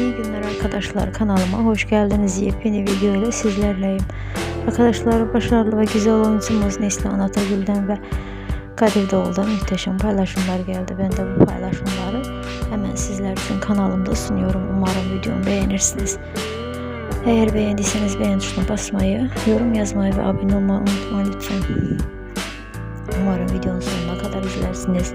İyi günler arkadaşlar kanalıma hoş geldiniz. Yepyeni video ile sizlerleyim. Arkadaşlar başarılı ve güzel oyuncumuz Neslihan Atagül'den ve Kadir Doğulu'dan muhteşem paylaşımlar geldi. Ben de bu paylaşımları hemen sizler için kanalımda sunuyorum. Umarım videomu beğenirsiniz. Eğer beğendiyseniz beğen tuşuna basmayı, yorum yazmayı ve abone olmayı unutmayın lütfen. Umarım videonun sonuna kadar izlersiniz.